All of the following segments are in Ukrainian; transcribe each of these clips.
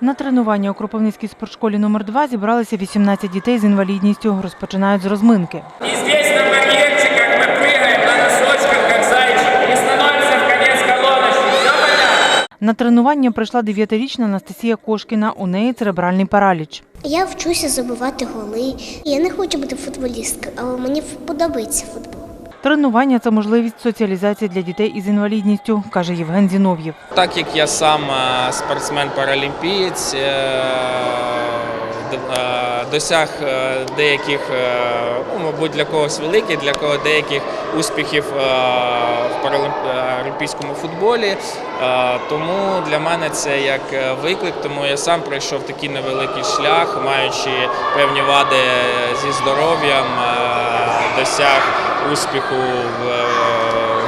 На тренування у Кропивницькій спортшколі номер 2 зібралися 18 дітей з інвалідністю. Розпочинають з розминки. И здесь на барьерчиках мы прыгаем на носочках, как зайчики, и становимся в конец колоночки. На тренування прийшла 9-річна Анастасія Кошкіна. У неї церебральний параліч. Я вчуся забивати голи. Я не хочу бути футболісткою, але мені подобається футбол. Тренування це можливість соціалізації для дітей із інвалідністю, каже Євген Зінов'єв. Так як я сам е, спортсмен-паралімпієць, е, е, досяг деяких, ну, мабуть, для когось великих, для кого деяких успіхів в паралімпійському футболі. Тому для мене це як виклик, тому я сам пройшов такий невеликий шлях, маючи певні вади зі здоров'ям, досяг успіху в е,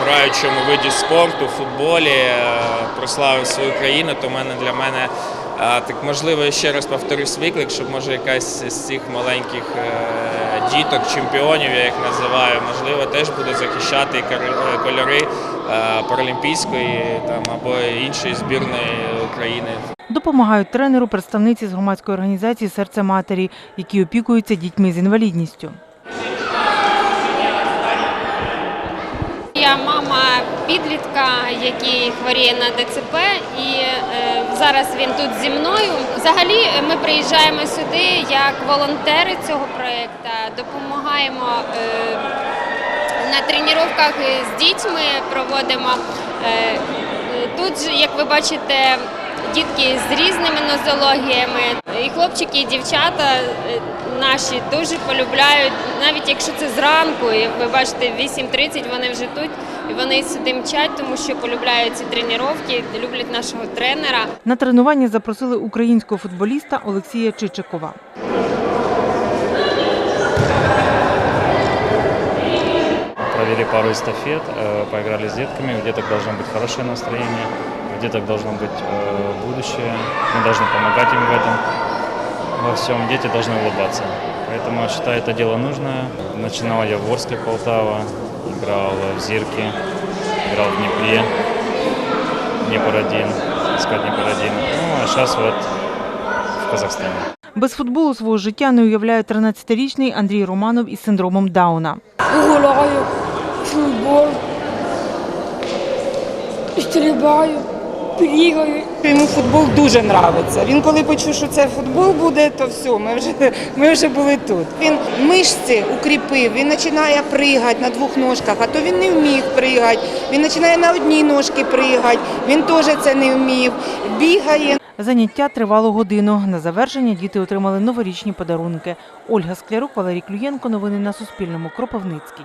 граючому виді спорту, футболі, е, прославив свою країну, то мене для мене е, так можливо ще раз повторюсь виклик, щоб може якась з цих маленьких діток, чемпіонів, я їх називаю, можливо, теж буду захищати кольори паралімпійської там або іншої збірної України. Допомагають тренеру представниці з громадської організації Серце матері, які опікуються дітьми з інвалідністю. Мама підлітка, який хворіє на ДЦП, і е, зараз він тут зі мною. Взагалі, ми приїжджаємо сюди як волонтери цього проєкту, допомагаємо е, на тренуваннях з дітьми, проводимо. Е, тут, як ви бачите, дітки з різними нозологіями, і хлопчики, і дівчата наші дуже полюбляють, навіть якщо це зранку, як ви бачите, в 8.30 вони вже тут, і вони сюди мчать, тому що полюбляють ці тренування, люблять нашого тренера. На тренування запросили українського футболіста Олексія Чичикова. Провели пару эстафет, э, поиграли с детками. У деток должно быть хорошее настроение, у деток должно быть э, будущее. Мы должны помогать им в этом. Во всем дети должны улыбаться. Поэтому я считаю, это дело нужное. Начинал я в Ворске, Полтава, играл в Зирке, играл в Днепре, Днепр-1, СКА Днепр-1. Ну, а сейчас вот в Казахстане. Без футболу свого життя не уявляє 13-річний Андрій Романов із синдромом Дауна. гуляю, футбол, стрибаю, бігаю. Йому футбол дуже подобається. Він коли почув, що це футбол буде, то все, ми вже, ми вже були тут. Він мишці укріпив, він починає пригати на двох ножках, а то він не вмів пригати. Він починає на одній ножці пригати, він теж це не вмів. Бігає. Заняття тривало годину. На завершення діти отримали новорічні подарунки. Ольга Склярук, Валерій Клюєнко. Новини на Суспільному. Кропивницький.